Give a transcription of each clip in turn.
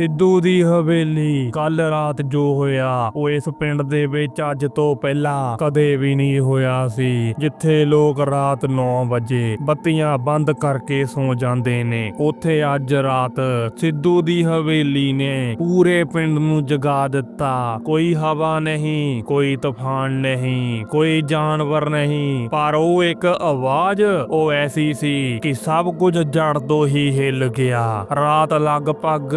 ਸਿੱਧੂ ਦੀ ਹਵੇਲੀ। ਕੱਲ ਰਾਤ ਜੋ ਹੋਇਆ, ਉਹ ਇਸ ਪਿੰਡ ਦੇ ਵਿੱਚ ਅੱਜ ਤੋਂ ਪਹਿਲਾਂ ਕਦੇ ਵੀ ਨਹੀਂ ਹੋਇਆ ਸੀ, ਜਿੱਥੇ ਲੋਕ ਰਾਤ 9 ਵਜੇ ਬੱਤੀਆਂ ਬੰਦ ਕਰਕੇ ਸੌ ਜਾਂਦੇ ਨੇ। ਉੱਥੇ ਅੱਜ ਰਾਤ ਸਿੱਧੂ ਦੀ ਹਵੇਲੀ ਨੇ ਪੂਰੇ ਪਿੰਡ ਨੂੰ ਜਗਾ ਦਿੱਤਾ। ਕੋਈ ਹਵਾ ਨਹੀਂ, ਕੋਈ ਤੂਫਾਨ ਨਹੀਂ, ਕੋਈ ਜਾਨਵਰ ਨਹੀਂ, ਪਰ ਉਹ ਇੱਕ ਆਵਾਜ਼, ਉਹ ਐਸੀ ਸੀ ਕਿ ਸਭ ਕੁਝ ਜੜ ਤੋਂ ਹੀ ਹਿੱਲ ਗਿਆ। ਰਾਤ ਲਗਭਗ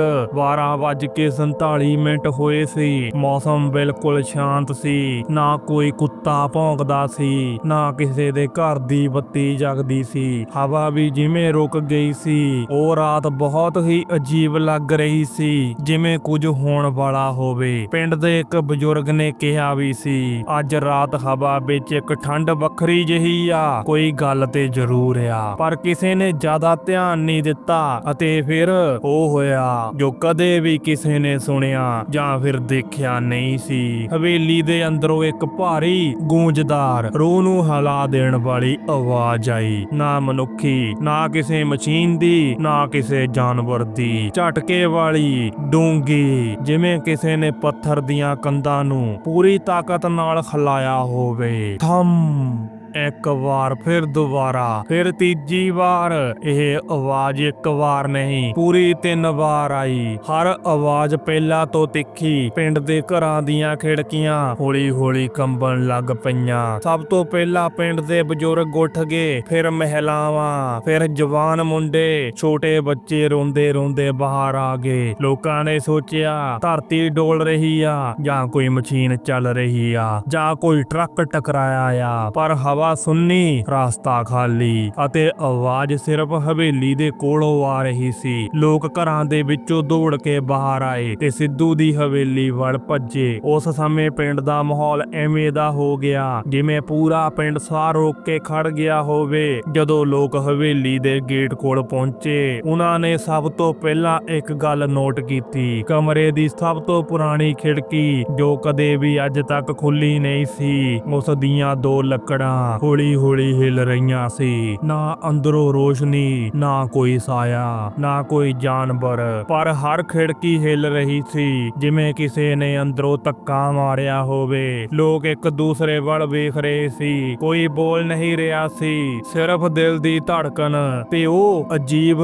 12:47 ਮਿੰਟ ਹੋਏ ਸੀ। ਮੌਸਮ ਬਿਲਕੁਲ ਸ਼ਾਂਤ ਸੀ। ਨਾ ਕੋਈ ਕੁੱਤਾ ਭੌਂਕਦਾ ਸੀ, ਨਾ ਕਿਸੇ ਦੇ ਘਰ ਦੀ ਬੱਤੀ ਜਗਦੀ ਸੀ। ਹਵਾ ਵੀ ਜਿਵੇਂ ਰੁਕ ਗਈ ਸੀ। ਉਹ ਰਾਤ ਬਹੁਤ ਹੀ ਅਜੀਬ ਲੱਗ ਰਹੀ ਸੀ, ਜਿਵੇਂ ਕੁਝ ਹੋਣ ਵਾਲਾ ਹੋਵੇ। ਪਿੰਡ ਦੇ ਇੱਕ ਬਜ਼ੁਰਗ ਨੇ ਕਿਹਾ ਵੀ ਸੀ, ਅੱਜ ਰਾਤ ਹਵਾ ਵਿੱਚ ਇੱਕ ਠੰਡ ਵੱਖਰੀ ਜਿਹੀ ਆ, ਕੋਈ ਗੱਲ ਤੇ ਜ਼ਰੂਰ ਆ। ਪਰ ਕਿਸੇ ਨੇ ਜ਼ਿਆਦਾ ਧਿਆਨ ਨਹੀਂ ਦਿੱਤਾ ਅਤੇ ਫਿਰ ਉਹ ਹੋਇਆ, ਜੋ ਕਦੇ ਵੀ ਕਿਸੇ ਨੇ ਸੁਣਿਆ ਜਾਂ ਫਿਰ ਦੇਖਿਆ ਨਹੀਂ ਸੀ। ਹਵੇਲੀ ਦੇ ਅੰਦਰੋਂ ਇੱਕ ਭਾਰੀ ਗੂੰਜਦਾਰ ਰੂਹ ਨੂੰ ਹਿਲਾ ਦੇਣ ਵਾਲੀ ਆਵਾਜ਼ ਆਈ। ਨਾ ਮਨੁੱਖੀ, ਨਾ ਕਿਸੇ ਮਸ਼ੀਨ ਦੀ, ਨਾ ਕਿਸੇ ਜਾਨਵਰ ਦੀ। ਝਟਕੇ ਵਾਲੀ ਡੂੰਗੀ ਜਿਵੇਂ ਕਿਸੇ ਨੇ ਪੱਥਰ ਦੀਆਂ ਕੰਧਾਂ ਨੂੰ ਪੂਰੀ ਤਾਕਤ ਨਾਲ ਖਲਾਇਆ ਹੋਵੇ। ਥੰਮ! ਇੱਕ ਵਾਰ, ਫਿਰ ਦੁਬਾਰਾ, ਫਿਰ ਤੀਜੀ ਵਾਰ। ਇਹ ਆਵਾਜ਼ ਇੱਕ ਵਾਰ ਨਹੀਂ, ਪੂਰੀ ਤਿੰਨ ਵਾਰ ਆਈ। ਹਰ ਆਵਾਜ਼ ਪਹਿਲਾਂ ਤੋਂ ਤਿੱਖੀ, ਪਿੰਡ ਦੇ ਘਰਾਂ ਦੀਆਂ ਖਿੜਕੀਆਂ ਹੌਲੀ-ਹੌਲੀ ਕੰਬਣ ਲੱਗ ਪਈਆਂ। ਸਭ ਤੋਂ ਪਹਿਲਾਂ ਪਿੰਡ ਦੇ ਬਜ਼ੁਰਗ ਉੱਠ ਗਏ, ਫਿਰ ਮਹਿਲਾਵਾਂ, ਫਿਰ ਜਵਾਨ ਮੁੰਡੇ। ਛੋਟੇ ਬੱਚੇ ਰੋਂਦੇ-ਰੋਂਦੇ ਬਾਹਰ ਆ ਗਏ। ਲੋਕਾਂ ਨੇ ਸੋਚਿਆ, ਧਰਤੀ ਡੋਲ ਰਹੀ ਆ ਜਾਂ ਕੋਈ ਮਸ਼ੀਨ ਚੱਲ ਰਹੀ ਆ ਜਾਂ ਕੋਈ ਟਰੱਕ ਟਕਰਾਇਆ ਆ। ਪਰ ਹਵਾ ਸੁੰਨੀ ਰਾਸਤਾ ਖਾਲੀ ਅਤੇ ਆਵਾਜ਼ ਸਿਰਫ ਹਵੇਲੀ ਦੇ ਕੋਲੋਂ ਆ ਰਹੀ ਸੀ। ਲੋਕ ਘਰਾਂ ਦੇ ਵਿੱਚੋਂ ਦੌੜ ਕੇ ਬਾਹਰ ਆਏ ਤੇ ਸਿੱਧੂ ਦੀ ਹਵੇਲੀ ਵੱਲ ਭੱਜੇ। ਉਸ ਸਮੇਂ ਪਿੰਡ ਦਾ ਮਾਹੌਲ ਐਵੇਂ ਦਾ ਹੋ ਗਿਆ ਜਿਵੇਂ ਪੂਰਾ ਪਿੰਡ ਸਾਹ ਰੋਕ ਕੇ ਖੜ ਗਿਆ ਹੋਵੇ। ਜਦੋਂ ਲੋਕ ਹਵੇਲੀ ਦੇ ਗੇਟ ਕੋਲ ਪਹੁੰਚੇ, ਉਹਨਾਂ ਨੇ ਸਭ ਤੋਂ ਪਹਿਲਾਂ ਇੱਕ ਗੱਲ ਨੋਟ ਕੀਤੀ। ਕਮਰੇ ਦੀ ਸਭ ਤੋਂ ਪੁਰਾਣੀ ਖਿੜਕੀ ਜੋ ਕਦੇ ਵੀ ਅੱਜ ਤੱਕ ਖੁੱਲੀ ਨਹੀਂ ਸੀ, ਉਸ ਦੀਆਂ ਦੋ ਲੱਕੜਾਂ ਹੌਲੀ ਹੌਲੀ ਹਿਲ ਰਹੀਆਂ ਸੀ, ਨਾ ਅੰਦਰੋਂ ਰੋਸ਼ਨੀ, ਨਾ ਕੋਈ ਸਾਇਆ, ਨਾ ਕੋਈ ਜਾਨਵਰ। ਪਰ ਹਰ ਖਿੜਕੀ ਹਿਲ ਰਹੀ ਸੀ, ਜਿਵੇਂ ਕਿਸੇ ਨੇ ਅੰਦਰੋਂ ਧੱਕਾ ਮਾਰਿਆ ਹੋਵੇ। ਲੋਕ ਇੱਕ ਦੂਸਰੇ ਵੱਲ ਵੇਖ ਰਹੇ ਸੀ, ਕੋਈ ਬੋਲ ਨਹੀਂ ਰਿਹਾ ਸੀ, ਸਿਰਫ ਦਿਲ ਦੀ ਧੜਕਨ ਤੇ ਉਹ ਅਜੀਬ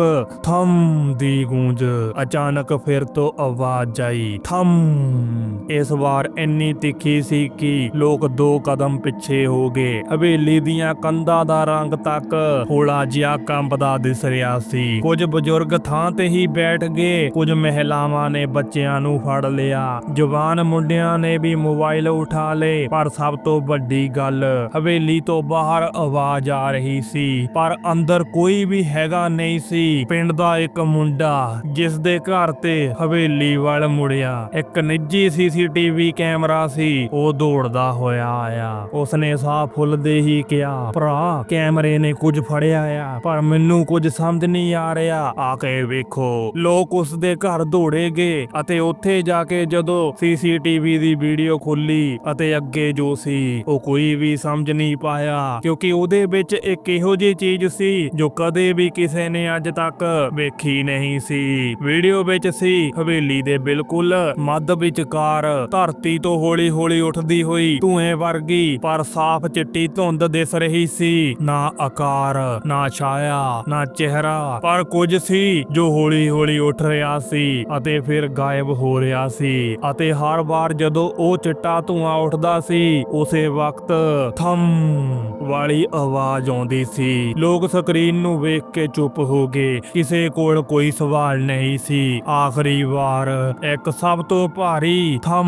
ਥੰਮ ਦੀ ਗੂੰਜ, ਅਚਾਨਕ ਫਿਰ ਤੋਂ ਆਵਾਜ਼ ਆਈ, ਥੰਮ। ਇਸ ਵਾਰ ਇੰਨੀ ਤਿੱਖੀ ਸੀ ਕਿ ਲੋਕ ਦੋ ਕਦਮ ਪਿੱਛੇ ਹੋ ਗਏ। ਹਵੇਲੀ ਦੀਆਂ ਕੰਧਾਂ ਦਾ ਰੰਗ ਤੱਕ ਹੋਲਾ ਜਿਹਾ ਕੰਬਦਾ ਦਿਸ ਰਿਹਾ ਸੀ। ਕੁਝ ਬਜ਼ੁਰਗ ਥਾਂ ਤੇ ਹੀ ਬੈਠ ਗਏ। ਕੁਝ ਮਹਿਲਾਵਾਂ ਨੇ ਬੱਚਿਆਂ ਨੂੰ ਫੜ ਲਿਆ। ਜਵਾਨ ਮੁੰਡਿਆਂ ਨੇ ਵੀ ਮੋਬਾਈਲ ਉਠਾ ਲਏ। ਪਰ ਸਭ ਤੋਂ ਵੱਡੀ ਗੱਲ, ਹਵੇਲੀ ਤੋਂ ਬਾਹਰ ਆਵਾਜ਼ ਆ ਰਹੀ ਸੀ। ਪਰ ਅੰਦਰ ਕੋਈ ਵੀ ਹੈਗਾ ਨਹੀਂ ਸੀ। ਪਿੰਡ ਦਾ ਇੱਕ ਮੁੰਡਾ, ਜਿਸ ਦੇ ਘਰ ਤੇ ਹਵੇਲੀ ਵੱਲ ਮੁੜਿਆ। ਇੱਕ ਨਿੱਜੀ ਸੀਸੀਟੀਵੀ ਕੈਮਰਾ ਸੀ। ਉਹ ਦੌੜਦਾ ਹੋਇਆ ਆਇਆ। ਉਸਨੇ ਸਾਹ ਫੁੱਲਦੇ ਹੀ ਕਿਹਾ, ਭਰਾ, ਕੈਮਰੇ ਨੇ ਕੁਝ ਫੜਿਆ ਆ, ਪਰ ਮੈਨੂੰ ਕੁਝ ਸਮਝ ਨਹੀਂ ਆ ਰਿਹਾ। ਆ ਕੇ ਵੇਖੋ, ਲੋਕ ਉਸ ਦੇ ਘਰ ਦੌੜੇ ਗਏ ਅਤੇ ਉੱਥੇ ਜਾ ਕੇ ਜਦੋਂ ਸੀਸੀਟੀਵੀ ਦੀ ਵੀਡੀਓ ਖੋਲੀ ਅਤੇ ਅੱਗੇ ਜੋ ਸੀ, ਉਹ ਕੋਈ ਵੀ ਸਮਝ ਨਹੀਂ ਪਾਇਆ, ਕਿਉਂਕਿ ਉਹਦੇ ਵਿੱਚ ਇੱਕ ਇਹੋ ਜਿਹੀ ਚੀਜ਼ ਸੀ ਜੋ ਕਦੇ ਵੀ ਕਿਸੇ ਨੇ ਅੱਜ ਤੱਕ ਵੇਖੀ ਨਹੀਂ ਸੀ। ਵੀਡੀਓ ਵਿੱਚ ਸੀ, ਹਵੇਲੀ ਦੇ ਬਿਲਕੁਲ ਮੱਧ ਵਿਚਕਾਰ ਧਰਤੀ ਤੋਂ ਹੌਲੀ-ਹੌਲੀ ਉੱਠਦੀ ਹੋਈ ਧੂਏ ਵਰਗੀ, ਪਰ ਸਾਫ਼ ਚਿੱਟੀ ਧੁੰਦ ਦਿਸ ਰਹੀ ਸੀ। ਨਾ ਆਕਾਰ, ਨਾ ਛਾਇਆ, ਨਾ ਚਿਹਰਾ, ਪਰ ਕੁਝ ਸੀ ਜੋ ਹੌਲੀ-ਹੌਲੀ ਉੱਠ ਰਿਹਾ ਸੀ ਅਤੇ ਫਿਰ ਗਾਇਬ ਹੋ ਰਿਹਾ ਸੀ। ਅਤੇ ਹਰ ਵਾਰ ਜਦੋਂ ਉਹ ਚਿੱਟਾ ਧੂਆਂ ਉੱਠਦਾ ਸੀ, ਉਸੇ ਵਕਤ ਥਮ ਵਾਲੀ ਆਵਾਜ਼ ਆਉਂਦੀ ਸੀ। ਲੋਕ ਸਕਰੀਨ ਨੂੰ ਵੇਖ ਕੇ ਚੁੱਪ ਹੋ ਗਏ। ਕਿਸੇ ਕੋਲ ਕੋਈ ਸਵਾਲ ਨਹੀਂ ਸੀ। ਆਖਰੀ ਵਾਰ ਇੱਕ ਸਭ ਤੋਂ ਭਾਰੀ ਥਮ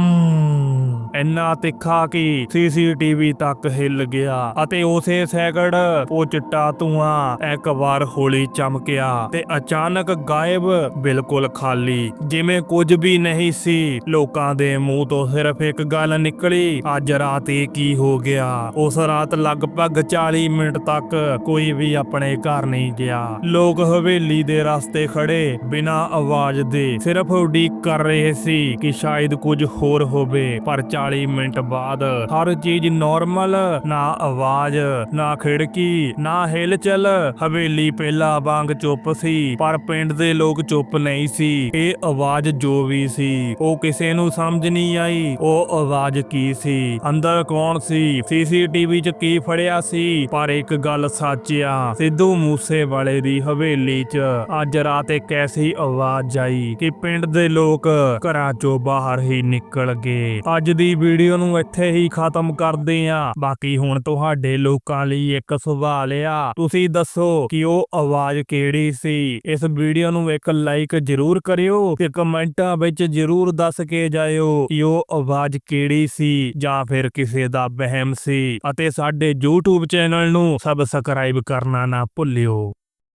ਇੰਨਾ ਤਿੱਖਾ ਕਿ ਸੀਸੀਟੀਵੀ ਤੱਕ ਹਿੱਲ ਗਿਆ। ਅਤੇ ਉਸੇ ਸੈਕਿੰਡ ਉਹ ਚਿੱਟਾ ਧੂਆਂ ਇੱਕ ਵਾਰ ਹੌਲੀ ਚਮਕਿਆ ਤੇ ਅਚਾਨਕ ਗਾਇਬ ਬਿਲਕੁਲ ਖਾਲੀ। ਜਿਵੇਂ ਕੁਝ ਵੀ ਨਹੀਂ ਸੀ, ਲੋਕਾਂ ਦੇ ਮੂੰਹ ਤੋਂ ਸਿਰਫ ਇੱਕ ਗੱਲ ਨਿਕਲੀ, ਅੱਜ ਰਾਤ ਇਹ ਕੀ ਹੋ ਗਿਆ? ਉਸ ਰਾਤ ਲਗਭਗ 40 ਮਿੰਟ ਤੱਕ ਕੋਈ ਵੀ ਆਪਣੇ ਘਰ ਨਹੀਂ ਗਿਆ। ਲੋਕ ਹਵੇਲੀ ਦੇ ਰਸਤੇ ਖੜੇ ਬਿਨਾਂ ਆਵਾਜ਼ ਦੇ, ਸਿਰਫ ਉਡੀਕ ਕਰ ਰਹੇ ਸੀ ਕਿ ਸ਼ਾਇਦ ਕੁਝ ਹੋਰ ਹੋਵੇ, ਪਰ 40 ਮਿੰਟ ਬਾਅਦ ਹਰ ਚੀਜ਼ ਨਾਰਮਲ ਨਾ ਆਵਾਜ਼। ਨਾ ਖਿੜਕੀ, ਨਾ ਹਿਲਚਲ ਹਵੇਲੀ ਪਹਿਲਾਂ ਵਾਂਗ ਚੁੱਪ ਸੀ, ਪਰ ਪਿੰਡ ਦੇ ਲੋਕ ਚੁੱਪ ਨਹੀਂ ਸੀ। ਇਹ ਆਵਾਜ਼ ਜੋ ਵੀ ਸੀ, ਉਹ ਕਿਸੇ ਨੂੰ ਸਮਝ ਨਹੀਂ ਆਈ। ਉਹ ਆਵਾਜ਼ ਕੀ ਸੀ? ਅੰਦਰ ਕੌਣ ਸੀ? ਸੀਸੀਟੀਵੀ 'ਚ ਕੀ ਫੜਿਆ ਸੀ? ਪਰ ਇੱਕ ਗੱਲ ਸੱਚ ਆ, ਸਿੱਧੂ ਮੂਸੇ ਵਾਲੇ ਦੀ ਹਵੇਲੀ 'ਚ ਅੱਜ ਰਾਤ ਇੱਕ ਐਸੀ ਆਵਾਜ਼ ਆਈ ਕਿ ਪਿੰਡ ਦੇ ਲੋਕ ਘਰਾਂ 'ਚੋਂ ਬਾਹਰ ਹੀ ਨਿਕਲ ਗਏ। ਅੱਜ ਦੀ ਵੀਡੀਓ ਨੂੰ ਇੱਥੇ ਹੀ ਖਤਮ ਕਰਦੇ ਆ। ਬਾਕੀ ਹੁਣ ਤੁਹਾਡੇ ਲੋਕਾਂ ਲਈ ਇੱਕ ਸਵਾਲ ਆ। ਤੁਸੀਂ ਦੱਸੋ ਕਿ ਉਹ ਆਵਾਜ਼ ਕਿਹੜੀ ਸੀ? ਇਸ ਵੀਡੀਓ ਨੂੰ ਇੱਕ ਲਾਈਕ ਜ਼ਰੂਰ ਕਰਿਓ ਤੇ ਕਮੈਂਟਾਂ ਵਿੱਚ ਜ਼ਰੂਰ ਦੱਸ ਕੇ ਜਾਇਓ ਕਿ ਉਹ ਆਵਾਜ਼ ਕਿਹੜੀ ਸੀ ਜਾਂ ਫਿਰ ਕਿਸੇ ਦਾ ਵਹਿਮ ਸੀ। ਅਤੇ ਸਾਡੇ YouTube ਚੈਨਲ ਨੂੰ ਸਬਸਕ੍ਰਾਈਬ ਕਰਨਾ ਨਾ ਭੁੱਲਿਓ।